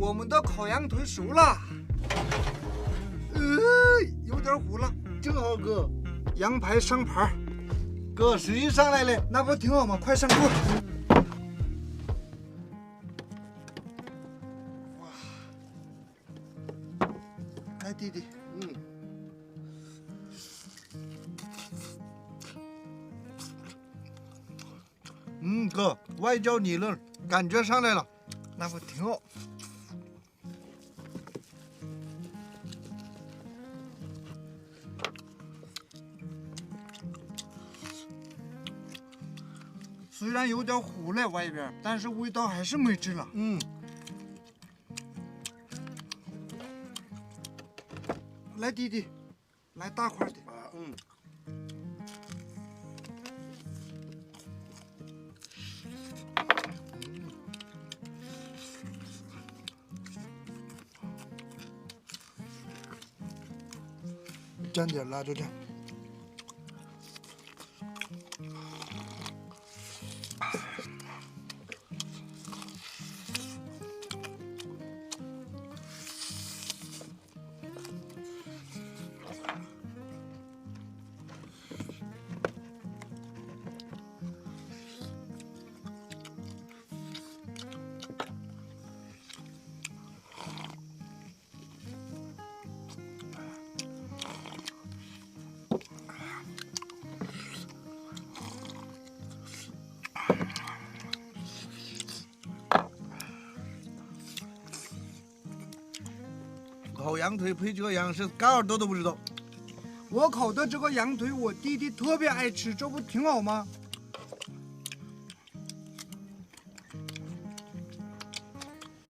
我们的烤羊腿熟了，呃，有点糊了。正好哥，羊排上盘儿，哥水上来了，那不挺好吗？快上桌。哇，来弟弟，嗯，嗯哥，外焦里嫩，感觉上来了。那不挺好？虽然有点糊了外边，但是味道还是没治了。嗯，来弟弟，来大块的。啊嗯，蘸点辣椒酱。Yeah. 烤羊腿配这个羊是干耳朵都不知道。我烤的这个羊腿，我弟弟特别爱吃，这不挺好吗？